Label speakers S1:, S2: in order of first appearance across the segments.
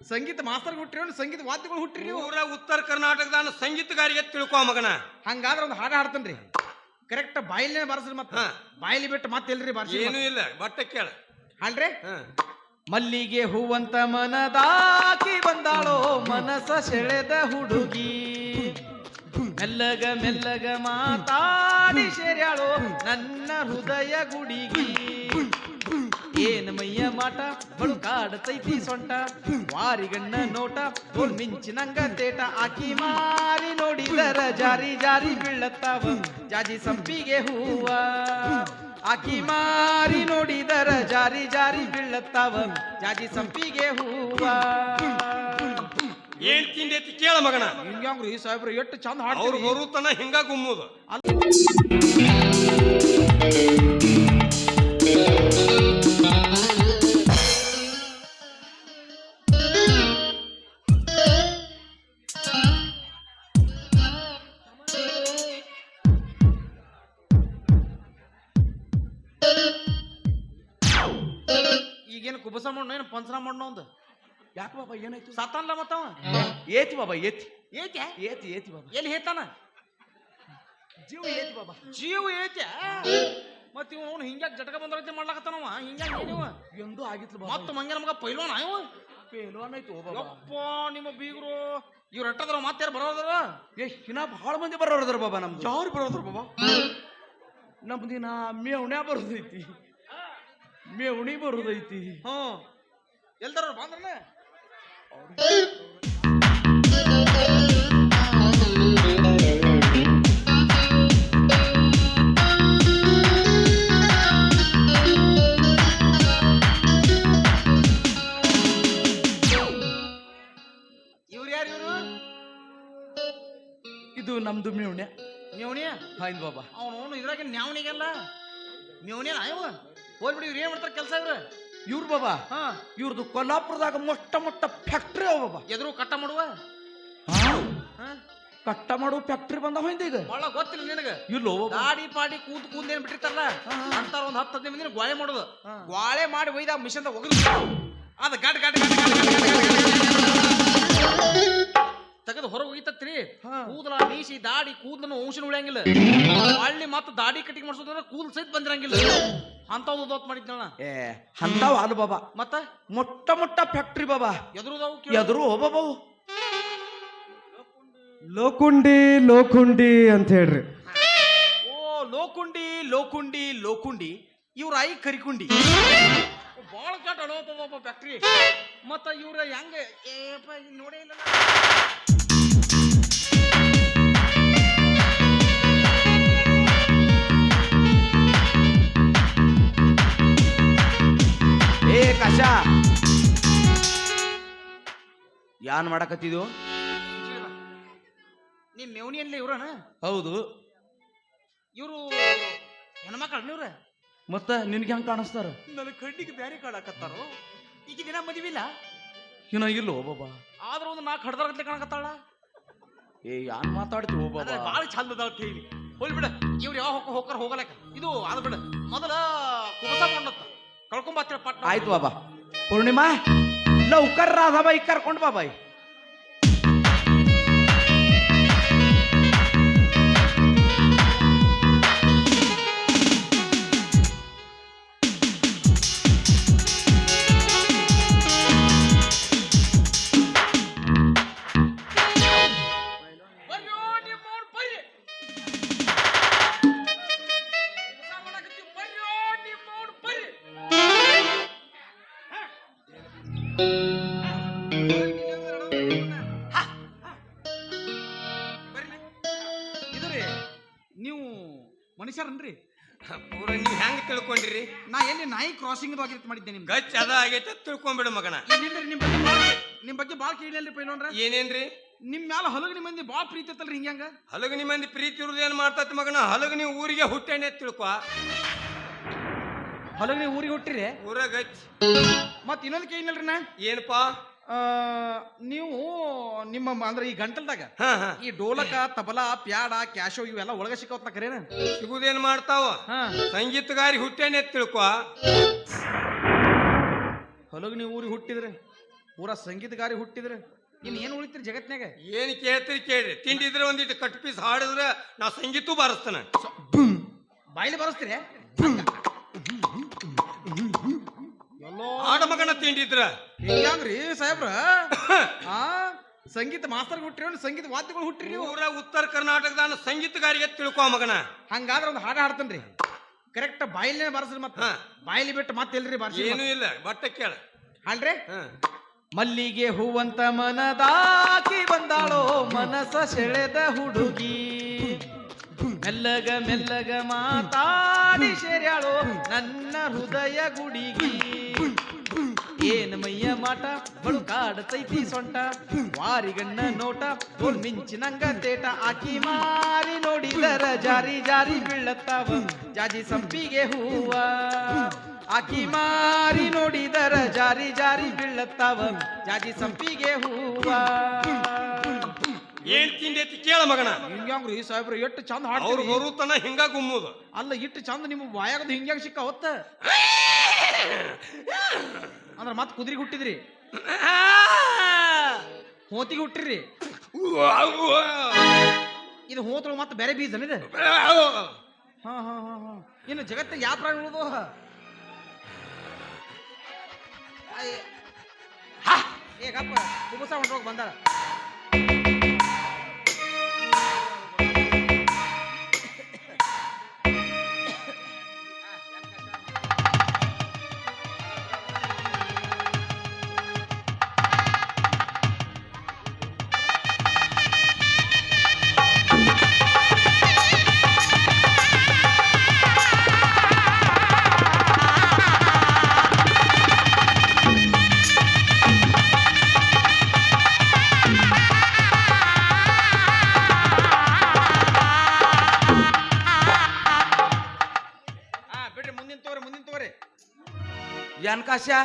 S1: ಸಂಗೀತ master ಹುಟ್ಟಿರಿ ಸಂಗೀತ ವಾದ್ಯಗಳು ಹುಟ್ಟಿರಿ ನೀವು?
S2: ಉತ್ತರ ಕರ್ನಾಟಕದ ಸಂಗೀತಗಾರಿಗೆ ತಿಳ್ಕೊ ಮಗನ.
S1: ಹಂಗಾದ್ರೆ ಒಂದು ಹಾಡು ಹಾಡ್ತೇನ್ರಿ ಕರೆಕ್ಟ್ ಬಾಯಿಲೇ ಬಾರಿಸ್ರಿ ಮತ್ತೆ. ಬಾಯಿಲಿ ಬಿಟ್ಟು ಮತ್ತೆ ಎಲ್ರಿ ಬಾರಿಸಿ
S2: ಏನೂ ಇಲ್ಲ ಬಟ್ಟೆ ಕೇಳ.
S1: ಹಾಡ್ರಿ? ಮಲ್ಲಿಗೆ ಹೂವಂತ ಮನದಾಕಿ ಬಂದಾಳೋ ಮನಸ ಸೆಳೆದ ಹುಡುಗಿ. ಮೆಲ್ಲಗ ಮೆಲ್ಲಗ ಮಾತಾಡಿ ಸೇರ್ಯಾಳೋ ನನ್ನ ಹೃದಯ ಗುಡಿಗಿ. ಏನ್ ಮೈಯ ಮಾಟ? ಬಳು ಕಾಡತೈತಿ ಸೊಂಟ. ವಾರಿಗಣ್ಣ ನೋಟ ಗೋಲ್ ಮಿಂಚಿನಂಗ ತೇಟ. ಆಕಿ ಮಾರಿ ನೋಡಿದರ ಜಾರಿ ಜಾರಿ ಬೀಳತ್ತಾವ. ಜಾಜಿ ಸಂಪಿಗೆ ಹೂವ. ಆಕಿ ಮಾರಿ ನೋಡಿದರ ಜಾರಿ ಜಾರಿ ಬೀಳತ್ತಾವ. ಜಾಜಿ ಸಂಪಿಗೆ ಹೂವ.
S2: ಏನ್ ತಿಂದೈತಿ ಕೇಳ ಮಗನ?
S1: ಈ ಸಾಹೇಬ್ರು ಎಷ್ಟು ಚಂದ
S2: ಅವ್ರು
S1: ಹಾಡ್ತೀರಿ
S2: ಬರುತನ ಹಿಂಗ ಗುಮ್ಮುದು.
S1: ಈಗೇನು ಕುಬಸ ಮಣ್ಣು ಏನು ಪಂಚನ ಮಣ್ಣು ಒಂದು
S3: ಯಾಕೆ ಬಾಬಾ ಏನಾಯ್ತು?
S1: ಸತ್ತಲ್ಲ ಮತ್ತವ?
S3: ಏತಿ ಬಾಬಾ ಏತಿ.
S1: ಏಕೆ
S3: ಏತಿ ಏತಿ ಬಾಬಾ.
S1: ಎಲ್ಲಿ ಹೇತಾನ
S3: ಜೀವ ಏತಿ ಬಾಬಾ.
S1: ಜೀವ ಏತಿ ಮತ್ತೆ ಇವ್ ಅವ್ನು ಹಿಂಗ್ಯಾಕ್ ಜಟಕ ಬಂದರತ್ತೆ ಮಾಡ್ಲಾಕತ್ತಾನವ? ಹಿಂಗ್ಯಾಕ್ ಏನಿವ
S3: ಎಂದು ಆಗಿತ್ತು
S1: ಮತ್ತ ಮಂಗೆ ನಮಗ ಪೈಲ್ವಾನ ಇವ?
S3: ಪೇಲ್ವಾನ್ ಆಯ್ತು
S1: ಯಪ್ಪ ನಿಮ್ಮ ಬೀಗರು ಇವ್ರ ಅಟ್ಟದ್ರ ಮತ್ತಾರು ಬರೋದ್ರ
S3: ಏ ಇನ್ನ ಬಹಳ ಮಂದಿ ಬರೋದ್ರ ಬಾಬಾ ನಮ್ದು.
S1: ಯಾರು ಬರೋದ್ರ ಬಾಬಾ?
S3: ನಮ್ದಿನ ಮೇವ್ಣ್ಯಾ ಬರೋದೈತಿ. ಮೇವ್ಣಿ ಬರುದೈತಿ.
S1: ಹ್ಞೂ. ಎಲ್ದಾರ ಬಂದ್ರಲ್ಲ ಇವ್ರು ಯಾರು ಇವ್ರು?
S3: ಇದು ನಮ್ದು ಮೇವ್ಣ್ಯ
S1: ಮೇವಣಿಯ
S3: ಹಾಯ್ ಬಾಬಾ.
S1: ಅವನು ಅವನು ಇದ್ರಾಗ ನ್ಯಾವಣಿಗೆಲ್ಲ. ಮೇವಣಿಯ ಇವ? ಹೋಗ್ಬಿಡಿ ಇವ್ರು ಏನ್ ಮಾಡ್ತಾರೆ ಕೆಲಸ ಇವ್ರು
S3: ಇವ್ರು ಬಾಬಾ
S1: ಹಾ
S3: ಇವ್ರದ್ದು ಕೊಲ್ಲಾಪುರದಾಗ ಮೊಟ್ಟ ಮೊಟ್ಟ ಫ್ಯಾಕ್ಟ್ರಿ ಅವ ಬಾಬಾ
S1: ಎದುರು ಕಟ್ಟ ಮಾಡುವ ಹಾ
S3: ಕಟ್ಟ ಮಾಡೋ ಫ್ಯಾಕ್ಟ್ರಿ ಬಂದ ಹೋಯ್ತು ಈಗ
S1: ಭಾಳ ಗೊತ್ತಿಲ್ಲ ನಿನಗೆ
S3: ಇಲ್ಲೋ
S1: ಗಾಡಿ ಪಾಡಿ ಕೂತ್ ಕೂತ್ ಏನ್ ಬಿಟ್ಟಿರ್ತಾರಲ್ಲ ಅಂತ ಒಂದ್ ಹತ್ತು ಹದಿನೈದು ಮಂದಿನ ಗ್ವಾಳೆ ಮಾಡೋದು ಗೋಳೆ ಮಾಡಿ ಒಯ್ದ ಮಿಷನ್ ಒಗದು ಅದ ಗಡ್ ಗಡ್ ಗಡ್ ತೆಗೆದು ಹೊರಗೆ ಒಗಿತತ್ರಿ. ಕೂದಲ ಮೀಸಿ ದಾಡಿ ಕೂದಲನ್ನು ವಂಶನ ಉಳಿಯಂಗಿಲ್ಲ ಹಳ್ಳಿ ಮತ್ತೆ ದಾಡಿ ಕಟಿಂಗ್ ಮಾಡಿಸೋದ್ರೆ ಕೂದಲು ಸಹಿತ ಬಂದಿರಂಗಿಲ್ಲ ಅಂತವ್ದು ದೋತ್ ಮಾಡಿದ್ನಲ್ಲ?
S3: ಏ ಅಂತಾವ ಅಲ್ಲ ಬಾಬಾ.
S1: ಮತ್ತ?
S3: ಮೊಟ್ಟ ಮೊಟ್ಟ ಫ್ಯಾಕ್ಟ್ರಿ ಬಾಬಾ.
S1: ಎದುರುದವು
S3: ಎದುರು ಓ ಬಾಬಾ
S4: ಲೋಕುಂಡಿ ಲೋಕುಂಡಿ ಅಂತ ಹೇಳ್ರಿ.
S1: ಓ ಲೋಕುಂಡಿ ಲೋಕುಂಡಿ ಲೋಕುಂಡಿ. ಇವ್ರ ಐ ಕರಿಕುಂಡಿ. ಬಾಳ ಕೆಟ್ಟ ಅಳೋತದಪ್ಪ ಫ್ಯಾಕ್ಟ್ರಿ ಮತ್ತ ಇವ್ರ ಹೆಂಗ? ಏಪ ನೋಡೇ ಇಲ್ಲ.
S3: ಏ ಯಾನ್ ಮಾಡಕತ್ತಿದ್ವು
S1: ನಿಮ್ ಮೇವಣಿಯಲ್ಲಿ ಇವ್ರನ?
S3: ಹೌದು.
S1: ಇವ್ರು ಹೆಣ್ಮಕ್ಳ ಇವ್ರ?
S3: ಮತ್ತ ನಿನ್ಗೆ ಹೆಂಗ್ ಕಾಣಿಸ್ತಾರ?
S1: ನನ್ನ ಕಣ್ಣಿಗೆ ಬ್ಯಾರೆ ಕಾಣಕತ್ತಾರ ಈಗ ದಿನ ಮದುವಿಲ್ಲ?
S3: ಇನ್ನ ಇಲ್ಲ ಬಾಬಾ
S1: ಆದ್ರ ಒಂದು ನಾಲ್ಕು ಅಂತ ಕಾಣಕತ್ತಾಳ?
S3: ಏ ಯಾನ್ ಮಾತಾಡ್ತೀವಿ ಬಾಬಾ
S1: ಬಾಳ ಚಂದ ಅದಾವ ಕೇಳಿ. ಹೋಲ್ ಬಿಡ. ಇವ್ರು ಯಾವ ಹೋಗ ಹೋಗ್ತಾರ ಹೋಗಲಕ್ಕ? ಇದು ಅದ ಬಿಡ. ಮೊದಲ ಕುಮಸ ಮಾಡತ್ತ ಪಟ್ಟ
S3: ಆಯ್ತು ಬಾಬಾ. ಪೂರ್ಣಿಮಾ?
S1: लवकर राधाबाई करकोंड बाबाई. ನೀವು ಮನುಷ್ಯರನ್ರಿ?
S2: ಪೂರ ನೀವು ಹೆಂಗೆ ತಿಳ್ಕೊಂಡಿರಿ?
S1: ನಾ ಎಲ್ಲಿ ನಾಯಿ ಕ್ರಾಸಿಂಗ್ ಆಗಿರ್ತ ಮಾಡಿದ್ದೆ ನಿಮ್ಗೆ.
S2: ಗಚ್ ಅದ ಆಗೈತೆ ತಿಳ್ಕೊಂಬಿಡು ಮಗನ.
S1: ಇಲ್ಲಿಂದ್ರಿ ನಿಮ್ ಬಗ್ಗೆ ಭಾಳ ನಿಮ್ ಬಗ್ಗೆ ಭಾಳ ಕೇಳಿಲ್ರಿ ಪೈಲೋನ್ರ?
S2: ಏನೇನ್ರಿ?
S1: ನಿಮ್ ಮ್ಯಾಲ ಹಲಗನಿ ಮಂದಿ ಭಾಳ ಪ್ರೀತಿ ಐತಲ್ರಿ ಹಿಂಗ್ಯಾಂಗ?
S2: ಹಲಗನಿ ಮಂದಿ ಪ್ರೀತಿ ಇರೋದು ಏನು ಮಾಡ್ತೈತಿ ಮಗನ? ಹಲಗನಿ ಊರಿಗೆ ಹುಟ್ಟೇನೆ ತಿಳ್ಕೊ.
S1: ಹಲಗನಿ ಊರಿಗೆ ಹುಟ್ಟಿರಿ?
S2: ಊರಾಗ
S1: ಮತ್ ಇನ್ನೊಂದು ಕೇಳಿನಲ್ರಿ ನಾ?
S2: ಏನಪ್ಪಾ?
S1: ಆ, ನೀವು ನಿಮ್ಮ ಮ- ಅಂದ್ರೆ ಈ ಗಂಟಲ್ದಾಗ
S2: ಹಾ ಹಾ.
S1: ಈ ಡೋಲಕ ತಬಲಾ ಪ್ಯಾಡ ಕ್ಯಾಶೋ ಇವೆಲ್ಲ ಒಳಗ ಸಿಕ್ಕವತ್ತ ಕರೇನ?
S2: ಸಿಗುದೇನ್ ಮಾಡ್ತಾವ?
S1: ಹಾ.
S2: ಸಂಗೀತಗಾರಿ ಹುಟ್ಟೇನೆ ತಿಳ್ಕೊ.
S1: ಹಲಗನಿ ಊರಿಗೆ ಹುಟ್ಟಿದ್ರೆ? ಪೂರಾ ಸಂಗೀತಗಾರಿ ಹುಟ್ಟಿದ್ರೆ? ಇನ್ ಏನು ಉಳಿತೀರಿ ಜಗತ್ನಾಗ
S2: ಏನ್ ಕೇಳ್ತೀರಿ ಕೇಳ್ರಿ. ತಿಂಡಿದ್ರೆ ಒಂದಿಟ್ಟು ಕಟ್ ಪೀಸ್ ಹಾಡಿದ್ರೆ ನಾ ಸಂಗೀತ ಬಾರಿಸ್ತಾನೆ.
S1: ಬಾಯಿಲಿ ಬರಸ್ತೀರಿ?
S2: ಮಗನ ತಿಂಡಿದ್ರ
S1: ಹಿಂಗ್ರಿ ಸಾಹೇಬ್ರ? ಆ ಸಂಗೀತ ಮಾಸ್ತರ್ ಹುಟ್ಟ್ರಿ ಸಂಗೀತ ವಾದ್ಯಗಳು ಹುಟ್ಟ್ರಿ ನೀವು.
S2: ಪೂರ ಉತ್ತರ ಕರ್ನಾಟಕದ ಸಂಗೀತಗಾರಿಗೆ ತಿಳ್ಕೊ ಮಗನ.
S1: ಹಂಗಾದ್ರೆ ಒಂದು ಹಾಡು ಹಾಡ್ತನ್ರಿ. ಕರೆಕ್ಟ್ ಬಾಯಿಲೇ ಬಾರಿಸ್ರಿ ಮತ್ತ. ಬಾಯಿಲಿ ಬಿಟ್ಟು ಮತ್ತೆ ಎಲ್ರಿ ಬಾರಿಸಿ
S2: ಏನೂ ಇಲ್ಲ ಬಟ್ಟೆ ಕೇಳ.
S1: ಹಾಡ್ರಿ. ಮಲ್ಲಿಗೆ ಹೂವಂತ ಮನದಾಕಿ ಬಂದಾಳೋ ಮನಸ ಸೆಳೆದ ಹುಡುಗಿ. ಮೆಲ್ಲಗ ಮೆಲ್ಲಗ ಮಾತಾಡಿ ಸೇರ್ಯಾಳೋ ನನ್ನ ಹೃದಯ ಗುಡಿಗಿ. ಏನ್ ಮೈಯ ಮಾಟ? ಬಳು ಕಾಡತೈತಿ ಸೊಂಟ. ವಾರಿಗಣ್ಣ ನೋಟ ತೋಲ್ ಮಿಂಚಿನಂಗ ತೇಟ. ಆಕಿ ಮಾರಿ ನೋಡಿದರ ಜಾರಿ ಜಾರಿ ಬೀಳತ್ತಾವ. ಜಾಜಿ ಸಂಪಿಗೆ ಹೂವ. ಆಕಿ ಮಾರಿ ನೋಡಿದರ ಜಾರಿ ಜಾರಿ ಬೀಳತ್ತಾವ. ಜಾಜಿ ಸಂಪಿಗೆ ಹೂವ.
S2: ಏನ್ ತಿಂಡಿ ಐತಿ ಕೇಳ ಮಗನ?
S1: ಹಿಂಗ್ಯಾಂಗ್ರಿ ಸಾಹೇಬ್ರು ಎಷ್ಟು ಚಂದ
S2: ಅವ್ರು
S1: ಹಾಡ್ತೀರಿ
S2: ಬರುತನ ಹಿಂಗ ಗುಮ್ಮುದು.
S1: ಅಲ್ಲ ಇಟ್ಟು ಚಂದ ನಿಮ್ಗೆ ವಾಯಾಗದು ಹಿಂಗ್ಯಾಂಗ ಸಿಕ್ಕ ಹೊತ್ತ ಅಂದ್ರ ಮತ್ತೆ ಕುದುರೆ ಹುಟ್ಟಿದ್ರಿ? ಹೋತಿಗೆ ಹುಟ್ಟಿರಿ ಇದು ಹೋತಳು ಮತ್ತೆ ಬೇರೆ ಬೀಜ ಇದೆ? ಹಾ ಹಾ ಹಾ ಹಾ. ಇನ್ನು ಜಗತ್ತಿಗೆ ಯಾವ ಪ್ರಾಣಿ ಉಳಿದು? ಏಕಪ್ಪ ಉಪಸ ಹೊಂಟೋಗಿ ಬಂದಾರ ಹಾ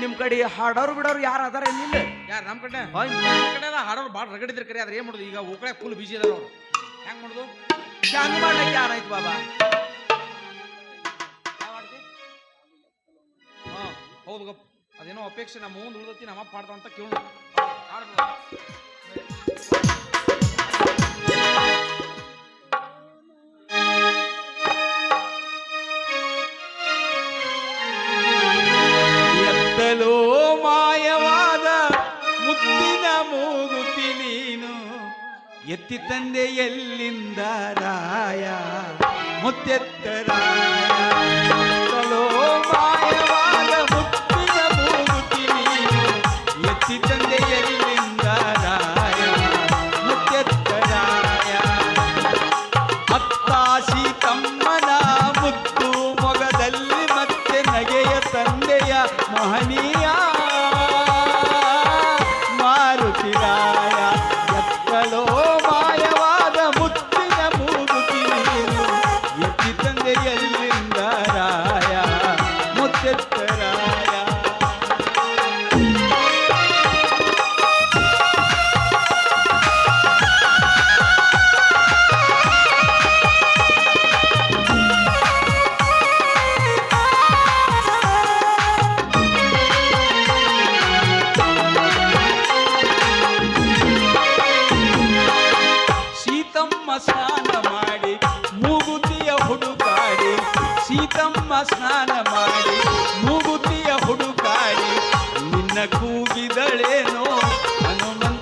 S3: ನಿಮ್ ಕಡೆ ಹಾಡೋರು ಬಿಡೋರು ಯಾರು ಅದಾರ ನಿಲ್ಲ
S1: ಯಾರು ನಮ್ಮ ಕಡೆ? ನಮ್ಮ ಕಡೆ ಎಲ್ಲ ಹಾಡೋರು ಭಾಳ ರಗಡಿದ್ರು ಕರೆ ಆದ್ರೆ ಏನ್ ಮಾಡುದು? ಈಗ ಉಕಳೆ ಫುಲ್ ಬಿಜಿ ಅದಾರ ಅವ್ರು. ಹೆಂಗ್ ಮಾಡುದು?
S3: ಹೆಂಗ್ ಮಾಡ್ಲಿಕ್ಕೆ ಯಾರಾಯ್ತು ಬಾಬಾ?
S1: ಹಾ ಹೌದು ಗಪ್ಪ ಅದೇನೋ ಅಪೇಕ್ಷೆ ನಮ್ಮ ಮುಂದೆ ಉಳಿದತಿ ನಮ್ಮ ಪಾಡ್ದ ಅಂತ ಕೇಳು
S3: ಎತ್ತಿ ತಂದೆ ಎಲ್ಲಿಂದ ರಾಯ? ಮುತ್ತೆತ್ತರಾಯ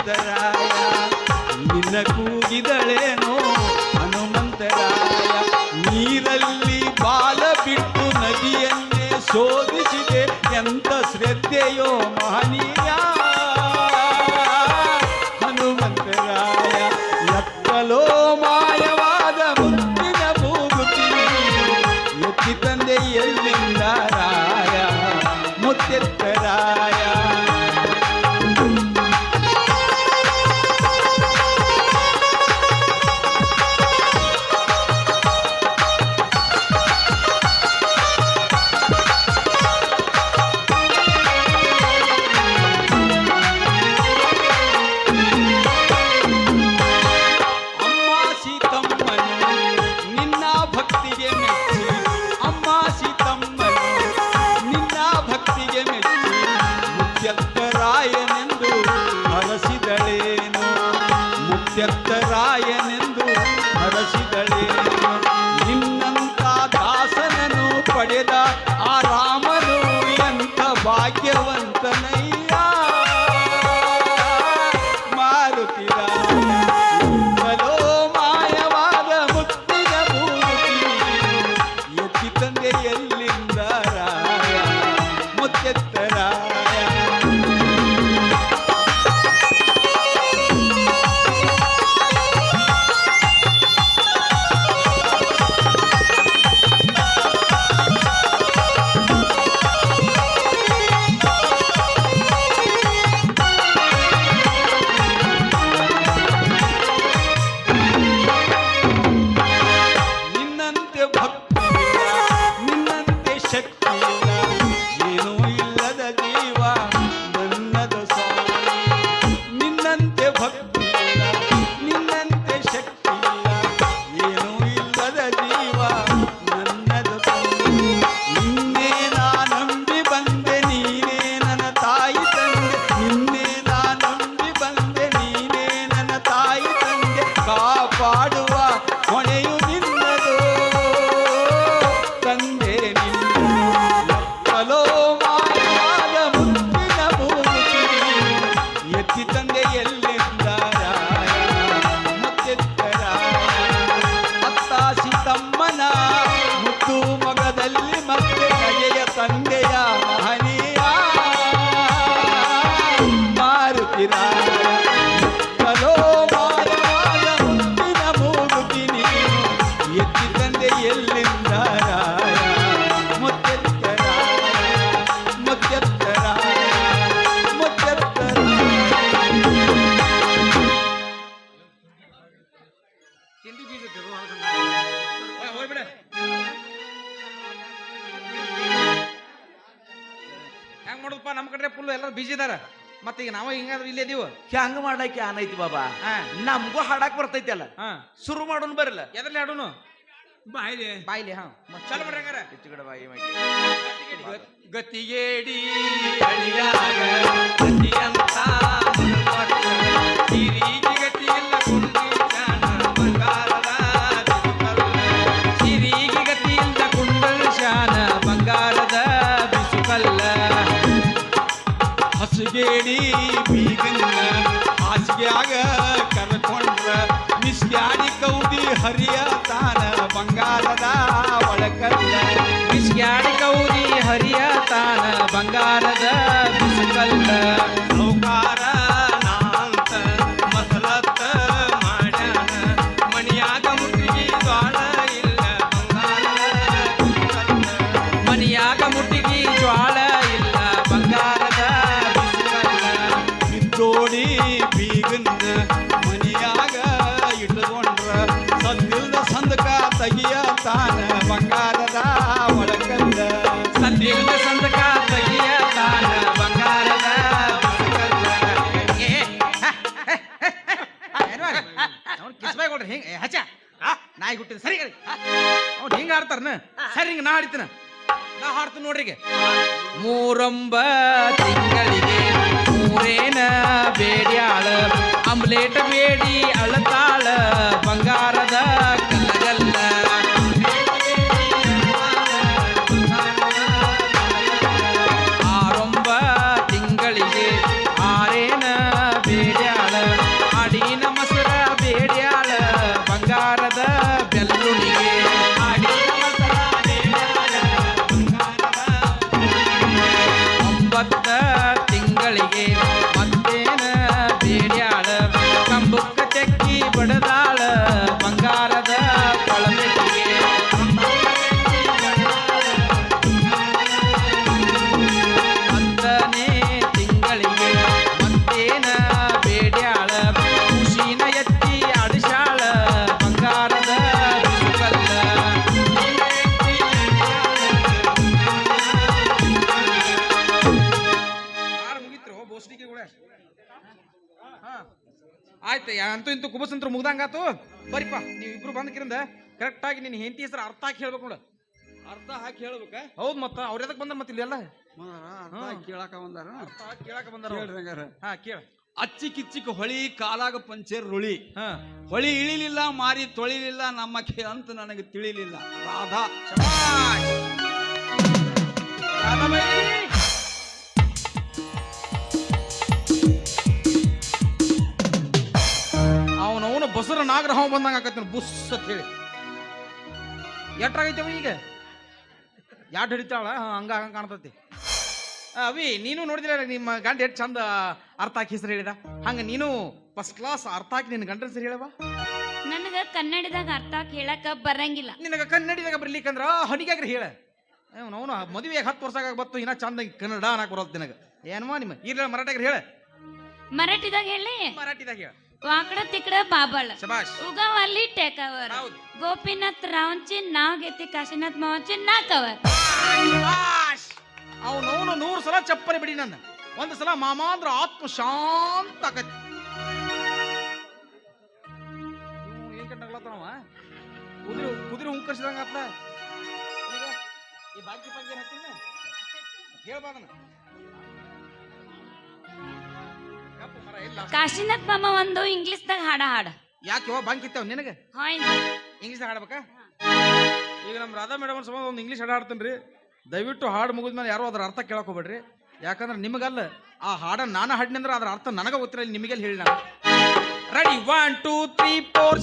S3: ಹನುಮಂತರಾಯ ನಿನ್ನ ಕೂಗಿದಳೇನೋ பகவந்தனை
S1: ಬಿಜಿ ಇದಾರ ಮತ್ತೆ ಈಗ ನಾವ ಹಿಂಗಾದ್ರೆ ಇಲ್ಲೇ ಇದೀವ?
S3: ಹೆಂಗ ಆನ್ ಆನೈತಿ ಬಾಬಾ?
S1: ಹಾ.
S3: ನಮಗೂ ಹಾಡಾಕ್ ಬರ್ತೈತಿ ಅಲ್ಲ.
S1: ಹಾ.
S3: ಶುರು ಮಾಡೋನ್ ಬರಲ್ಲ
S1: ಎದ್ರಲ್ಲಿ ಆಡೋನು
S2: ಬಾಯ್ಲಿ.
S1: ಬಾಯ್ಲಿ ಹಾ. ಚಲೋ ಮಾಡ್ರಿ ಹಂಗಾರ.
S3: ಹೆಚ್ಚುಗಡೆ ಬಾಯಿ ಮೈಕಿ.
S2: ಗತಿಗೇಡಿ ಅಳಿಯಾಗ ಗತಿಯಂತ.
S5: ಹಸಿಗೇಡಿ ಬೀಗನ್ನ ಹಾಸಿಗ್ಯಾಗ ಕರ್ಕೊಂಡ್ರ. ಮಿಸ್ಗ್ಯಾಡಿ ಕೌದಿ ಹರಿಯ ತಾನ ಬಂಗಾರದ ಒಳಕಲ್ಲ
S1: ಬಿಸ್ಗ್ಯಾಡಿ ಕೌದಿ ಹರಿಯ ತಾನ ಬಂಗಾರದ ಬಿಸುಕಲ್ಲ ನಾ ಹಾಡ್ತೀನ. ನಾ ಹಾಡ್ತೀನಿ ನೋಡ್ರಿ ಮೂರೊಂಬ ತಿಂಗಳಿಗೆ ಮೂರೇನ ಬೇಡ್ಯಾಳ ಅಮ್ಲೇಟ್ ಬೇಡಿ ಅಳತಾಳ. ಅಂತೂ ಇಂತೂ ಕುಬಸಂತ್ರ ಮುಗ್ದಂಗಾತು. ಬರಿಪ್ಪ ನೀವು ಇಬ್ರು ಬಂದಕಿರಿಂದ ಕರೆಕ್ಟ್ ಆಗಿ ನಿನ್ನ ಹೆಂಡತಿ ಹೆಸರು ಅರ್ಥ ಹಾಕಿ ಹೇಳ್ಬೇಕು ನೋಡು.
S5: ಅರ್ಥ ಹಾಕಿ ಹೇಳ್ಬೇಕ?
S1: ಹೌದು ಮತ್ತ ಅವ್ರ ಎದಕ್ ಬಂದ ಮತ್ತೆ ಇಲ್ಲೆಲ್ಲ
S5: ಕೇಳಾಕ ಬಂದಾರ?
S1: ಅರ್ಥ ಹಾಕಿ ಕೇಳಾಕ ಬಂದಾರ
S5: ಹೇಳ್ರಿ ಹಂಗಾರ.
S1: ಹಾ ಕೇಳ.
S5: ಅಚ್ಚಿ ಕಿಚ್ಚಿಕ್ ಹೊಳಿ ಕಾಲಾಗ ಪಂಚರ್ ರುಳಿ.
S1: ಹಾ.
S5: ಹೊಳಿ ಇಳಿಲಿಲ್ಲ ಮಾರಿ ತೊಳಿಲಿಲ್ಲ ನಮ್ಮ ಕೆ ಅಂತ ನನಗೆ ತಿಳಿಲಿಲ್ಲ. ರಾಧಾ.
S1: ಶಬಾಷ್ ನಾಗರಹೋಮ ಬಂದಂಗೆ ಆಕತ್ತೀನಿ ಬುಸ್ ಅಂತ ಹೇಳಿ. ಎಟ್ರಾಗೈತವ ಈಗ? ಯಾಟ್ ಹಿಡಿತಾಳ? ಹಂಗ ಹಂಗ ಕಾಣ್ತತಿ. ಅವಿ ನೀನು ನೋಡಿದಿಲ್ಲ ನಿಮ್ಮ ಗಂಡ ಎಷ್ಟು ಚಂದ ಅರ್ಥ ಹಾಕಿ ಹೆಸರು ಹೇಳಿದ? ಹಂಗ ನೀನು ಫಸ್ಟ್ ಕ್ಲಾಸ್ ಅರ್ಥ ಹಾಕಿ ನಿನ್ನ ಗಂಡ ಹೆಸರು ಹೇಳವಾ
S6: ನನಗ ಕನ್ನಡದಾಗ ಅರ್ಥ ಹೇಳಕ ಬರಂಗಿಲ್ಲ.
S1: ನಿನಗ ಕನ್ನಡಿದಾಗ ಬರ್ಲಿಕ್ಕಂದ್ರ ಹನಿಗಾಗ್ರಿ ಹೇಳ. ಅವನು ಮದುವೆಯಾಗ ಹತ್ತು ವರ್ಷ ಬತ್ತು ಇನ್ನ ಚಂದ ಕನ್ನಡ ಅನ್ನಕ್ ಬರೋದು ನಿನಗ. ಏನಮ್ಮ ನಿಮ್ಮ? ಇರ್ಲ ಮರಾಠಿಗ್ರಿ ಹೇಳ.
S6: ಮರಾಠಿದಾಗ ಹೇಳಿ.
S1: ಮರಾಠಿದಾಗ ಹೇಳ.
S6: ವಾಕಡ ತಿಕಡ ಬಾಬಳ.
S1: ಶಬಾಷ್.
S6: ಉಗವಲ್ಲಿ ಟೇಕವರ್.
S1: ಹೌದು.
S6: ಗೋಪಿನಾಥ್ ರಾವಂಚಿ ನಾವ್ ಗೆತ್ತಿ ಕಾಶಿನಾಥ್ ಮಾವಂಚಿ ನಾಕವರ್.
S1: ಅವನವನು ನೂರು ಸಲ ಚಪ್ಪಲಿ ಬಿಡಿ ನನ್ನ. ಒಂದು ಸಲ ಮಾಮ ಅಂದ್ರೆ ಆತ್ಮ ಶಾಂತ ಆಗತ್ತೆ. ಇವ್ನು ಏನ್ ಕೆಟ್ಟ ನಗ್ಲತ್ತಾನವ? ಕುದುರೆ ಕುದುರೆ ಹುಂಕರ್ಸಿದಂಗ ಆತ್ಲ ಈಗ ಈ ಬಾಕಿ ಪಂಜಿ ಹತ್ತಿನ ಹೇಳ್ಬಾರ್ದನ.
S6: ಕಾಶಿನಾಥ್ ಮಾಮ ಒಂದು ಇಂಗ್ಲಿಷ್ದಾಗ ಹಾಡ ಹಾಡ.
S1: ಯಾಕೆ ಯೋ ಬಂಕ್ ಇತ್ತವ ನಿನಗೆ?
S6: ಹಾಯ್.
S1: ಇಂಗ್ಲೀಷ್ ಹಾಡ್ಬೇಕಾ? ಈಗ ನಮ್ಮ ರಾಧಾ ಮೇಡಮ್ ಸಮ ಒಂದು ಇಂಗ್ಲೀಷ್ ಹಾಡು ಹಾಡ್ತೀನಿ ರೀ. ದಯವಿಟ್ಟು ಹಾಡು ಮುಗಿದ್ಮೇಲೆ ಯಾರು ಅದ್ರ ಅರ್ಥ ಕೇಳಕ್ ಹೋಗ್ಬೇಡ್ರಿ ಯಾಕಂದ್ರೆ ನಿಮಗಲ್ಲ ಆ ಹಾಡ ನಾನು ಹಾಡಿನಂದ್ರೆ ಅದ್ರ ಅರ್ಥ ನನಗ ಗೊತ್ತಿರಲಿ ನಿಮಗೆಲ್ಲ ಹೇಳಿ ನಾನು. Ready one two three four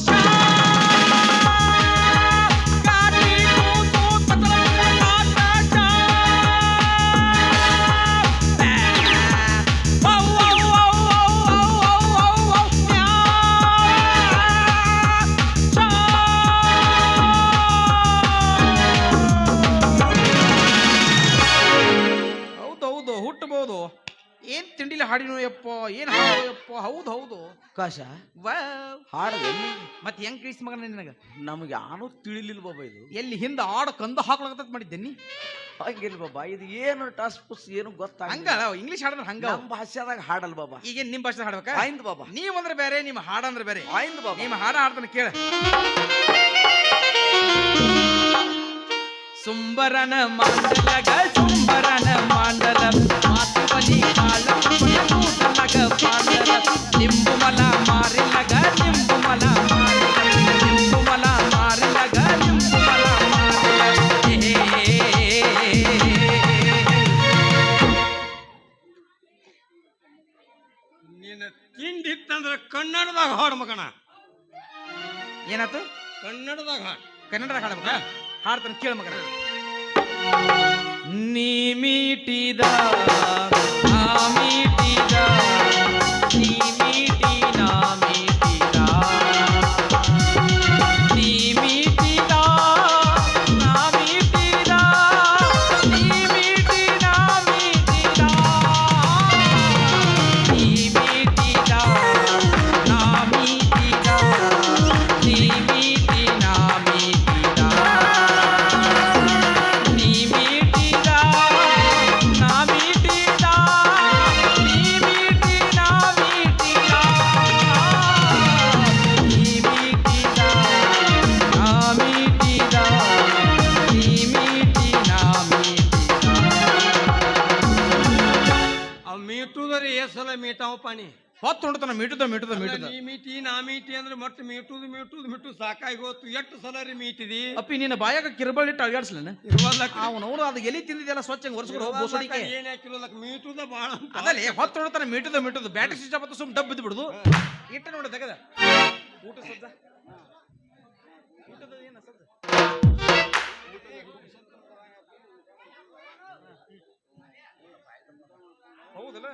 S1: ಏನ್ ಹಾಡಪ್ಪ ಹಾಡು ಹೌದು ಹೌದು.
S3: ಕಾಶ
S1: ವಾ
S3: ಹಾಡದ
S1: ಮತ್ತೆ ಹೆಂಗ್ ಕಳಿಸ್ ಮಗನ ನಿನಗ?
S3: ನಮ್ಗೆ ಯಾರು ತಿಳಿಲಿಲ್ಲ ಬಾಬಾ ಇದು.
S1: ಎಲ್ಲಿ ಹಿಂದ ಆಡ ಕಂದು ಹಾಕ್ಲಾಗತ್ತ ಮಾಡಿದ್ದೇನಿ
S3: ಹಂಗಿಲ್ಲ ಬಾಬಾ ಇದು ಏನು ಟಸ್ ಪುಸ್ ಏನು ಗೊತ್ತಾಗ
S1: ಹಂಗ ಇಂಗ್ಲಿಷ್ ಹಾಡಂದ್ರೆ ಹಂಗ.
S3: ನಮ್ಮ ಭಾಷೆದಾಗ ಹಾಡಲ್ ಬಾಬಾ.
S1: ಈಗ ನಿಮ್ ಭಾಷೆ ಹಾಡ್ಬೇಕಾ?
S3: ಆಯ್ತು ಬಾಬಾ.
S1: ನೀವ್ ಅಂದ್ರೆ ಬೇರೆ ನಿಮ್ಮ ಹಾಡ ಅಂದ್ರೆ ಬೇರೆ.
S3: ಆಯ್ತು ಬಾಬಾ.
S1: ನಿಮ್ಮ ಹಾಡ ಹಾಡ್ತಾನೆ ಕೇಳ. ಸುಂಬರನ ಮಾಂಡಲಗ ಏನಾತು
S2: ಕನ್ನಡದಾಗ ಹಾಡು.
S1: ಕನ್ನಡದಾಗ ಹಾಡ್ಬೇಕಾ? ಹಾಡ್ತಾನೆ ಕೇಳ ಮಗನ. ನೀ ಮೀಟಿದ
S2: ಮೀಟಾವ ಪಾಣಿ.
S1: ಹೊತ್ತು ಹೊಂಡ್ತಾನ ಮೀಟುದ ಮೀಟುದ ಮೀಟುದ.
S2: ನೀ ಮೀಟಿ ನಾ ಮೀಟಿ ಅಂದ್ರೆ ಮತ್ತೆ ಮೀಟುದು ಮೀಟುದು ಮೀಟು ಸಾಕಾಗಿ ಹೋತು ಎಷ್ಟು ಸಲ ರೀ ಮೀಟಿದಿ?
S1: ಅಪ್ಪಿ ನಿನ್ನ ಬಾಯಾಗ ಕಿರ್ಬಳ್ ಇಟ್ಟು
S2: ಇರುವಲ್ಲಕ್ಕ.
S1: ಅವನು ನೋಡು ಅದು ಎಲಿ ತಿಂದಿದ್ದೆಲ್ಲ ಸ್ವಚ್ಛ ಒರೆಸ್ಕೊಂಡು ಹೋಗಿ ಬೋಸಡಿಕೆ
S2: ಏನ್ ಮೀಟುದ ಬಾಳ.
S1: ಅದಲ್ಲೇ ಹೊತ್ತು ಹೊಡ್ತಾನೆ ಮೀಟುದ ಮೀಟುದು. ಬ್ಯಾಟ್ರಿ ಸ್ವಿಚ್ ಆಫ್ ಸುಮ್ ಡಬ್ ಬಿದ್ದು ಬಿಡುದು ಇಟ್ಟ ನೋಡಿ ತೆಗದ. ಊಟ ಸಜ್ಜ.